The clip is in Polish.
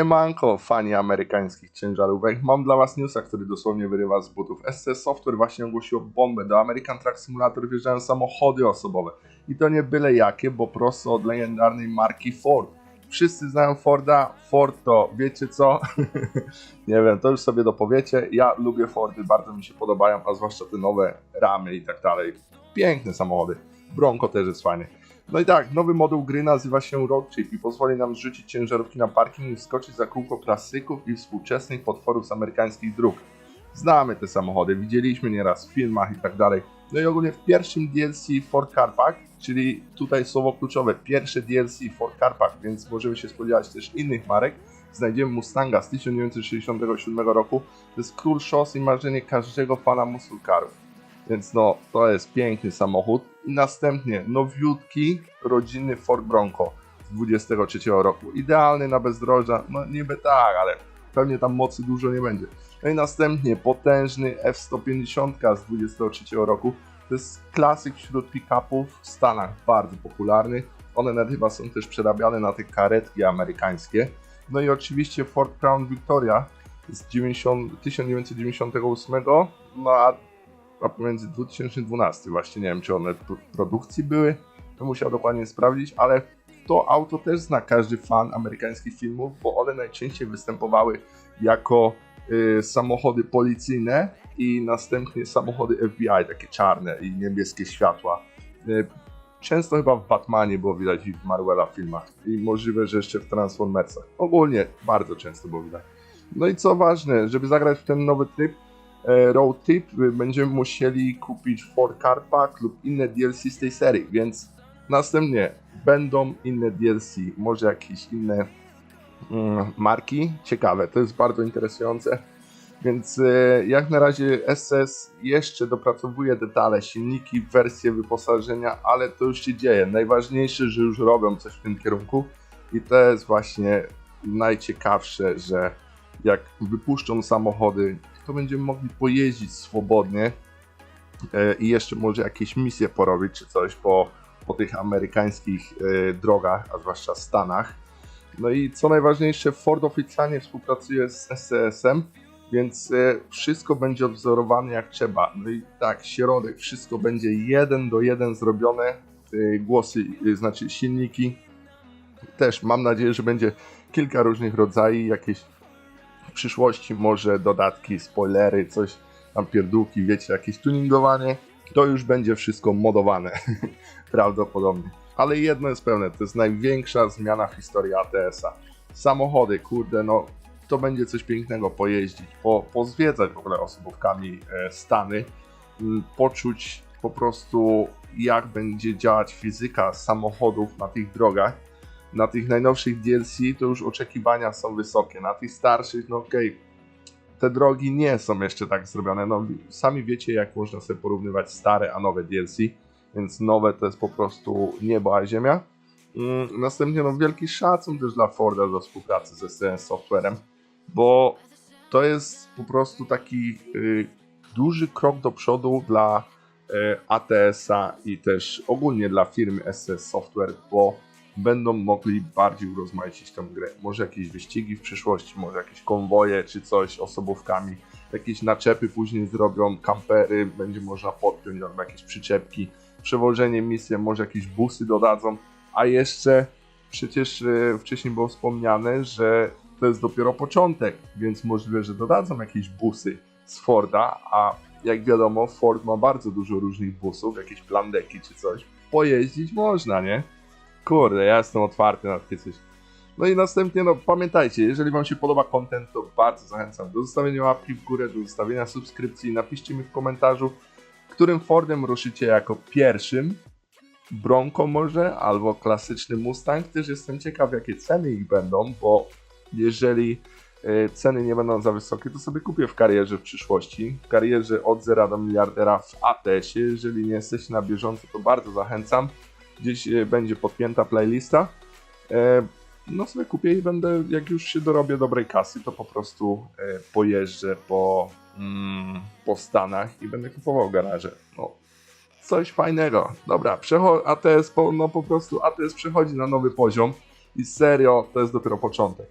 Siemanko, fani amerykańskich ciężarówek. Mam dla Was newsa, który dosłownie wyrywa z butów. SC Software właśnie ogłosiło bombę. Do American Truck Simulator wjeżdżają samochody osobowe. I to nie byle jakie, bo prosto od legendarnej marki Ford. Wszyscy znają Forda. Ford to, wiecie co? nie wiem, to już sobie dopowiecie. Ja lubię Fordy, bardzo mi się podobają, a zwłaszcza te nowe ramy i tak dalej. Piękne samochody. Bronco też jest fajny. No i tak, nowy moduł gry nazywa się Road Trip i pozwoli nam zrzucić ciężarówki na parking i wskoczyć za kółko klasyków i współczesnych potworów z amerykańskich dróg. Znamy te samochody, widzieliśmy nieraz w filmach i tak dalej. No i ogólnie w pierwszym DLC Ford Car Pack, czyli tutaj słowo kluczowe, pierwsze DLC Ford Car Pack, więc możemy się spodziewać też innych marek. Znajdziemy Mustanga z 1967 roku. To jest król szos i marzenie każdego fana muscle carów. Więc no, to jest piękny samochód. I następnie nowiutki, rodzinny Ford Bronco z 23 roku. Idealny na bezdroża, no niby tak, ale pewnie tam mocy dużo nie będzie. No i następnie potężny F-150 z 23 roku. To jest klasyk wśród pick-upów w Stanach, bardzo popularny. One nawet chyba są też przerabiane na te karetki amerykańskie. No i oczywiście Ford Crown Victoria z 90, 1998, no a a pomiędzy 2012 właśnie nie wiem czy one w produkcji były, to musiał dokładnie sprawdzić, ale to auto też zna każdy fan amerykańskich filmów, bo one najczęściej występowały jako y, samochody policyjne i następnie samochody FBI, takie czarne i niebieskie światła. Y, często chyba w Batmanie było widać i w Marvela filmach i możliwe, że jeszcze w Transformersach. Ogólnie bardzo często było widać. No i co ważne, żeby zagrać w ten nowy tryb, road trip y, będziemy musieli kupić Ford Car Pack lub inne DLC z tej serii, więc następnie będą inne DLC, może jakieś inne mm, marki, ciekawe, to jest bardzo interesujące. Więc e, jak na razie SS jeszcze dopracowuje detale, silniki, wersje wyposażenia, ale to już się dzieje. Najważniejsze, że już robią coś w tym kierunku i to jest właśnie najciekawsze, że jak wypuszczą samochody, to będziemy mogli pojeździć swobodnie e, i jeszcze może jakieś misje porobić czy coś po, po tych amerykańskich e, drogach, a zwłaszcza Stanach. No i co najważniejsze, Ford oficjalnie współpracuje z SCS-em, więc e, wszystko będzie odwzorowane jak trzeba. No i tak, środek, wszystko będzie jeden do jeden zrobione. Głosy, znaczy silniki. Też mam nadzieję, że będzie kilka różnych rodzajów, jakieś przyszłości może dodatki, spoilery, coś tam pierdółki, wiecie, jakieś tuningowanie. To już będzie wszystko modowane, prawdopodobnie. Ale jedno jest pewne, to jest największa zmiana w historii ATS-a. Samochody, kurde, no to będzie coś pięknego pojeździć, po, pozwiedzać w ogóle osobówkami e, Stany, m, poczuć po prostu jak będzie działać fizyka samochodów na tych drogach. Na tych najnowszych DLC to już oczekiwania są wysokie, na tych starszych, no okej, te drogi nie są jeszcze tak zrobione. No, sami wiecie, jak można sobie porównywać stare a nowe DLC, więc nowe to jest po prostu niebo a ziemia. Mm, Następnie no, wielki szacun też dla Forda za współpracę ze SCS Softwarem, bo to jest po prostu taki y, duży krok do przodu dla y, ATS-a i też ogólnie dla firmy SCS Software, bo będą mogli bardziej urozmaicić tę grę. Może jakieś wyścigi w przyszłości, może jakieś konwoje czy coś osobówkami, jakieś naczepy później zrobią, kampery będzie można podpiąć albo jakieś przyczepki, przewożenie misje, może jakieś busy dodadzą, a jeszcze przecież e, wcześniej było wspomniane, że to jest dopiero początek, więc możliwe, że dodadzą jakieś busy z Forda, a jak wiadomo Ford ma bardzo dużo różnych busów, jakieś plandeki czy coś. Pojeździć można, nie? Kurde, ja jestem otwarty na takie coś. No i następnie, no pamiętajcie, jeżeli Wam się podoba content, to bardzo zachęcam do zostawienia łapki w górę, do zostawienia subskrypcji. Napiszcie mi w komentarzu, którym Fordem ruszycie jako pierwszym. Bronco może, albo klasyczny Mustang. Też jestem ciekaw, jakie ceny ich będą, bo jeżeli e, ceny nie będą za wysokie, to sobie kupię w karierze w przyszłości. W karierze od zera do miliardera w ATS-ie. Jeżeli nie jesteście na bieżąco, to bardzo zachęcam gdzieś e, będzie podpięta playlista. E, No sobie kupię i będę, jak już się dorobię dobrej kasy, to po prostu e, pojeżdżę po, mm, po Stanach i będę kupował garaże. No, coś fajnego. Dobra, ATS po, no po prostu ATS przechodzi na nowy poziom i serio, to jest dopiero początek.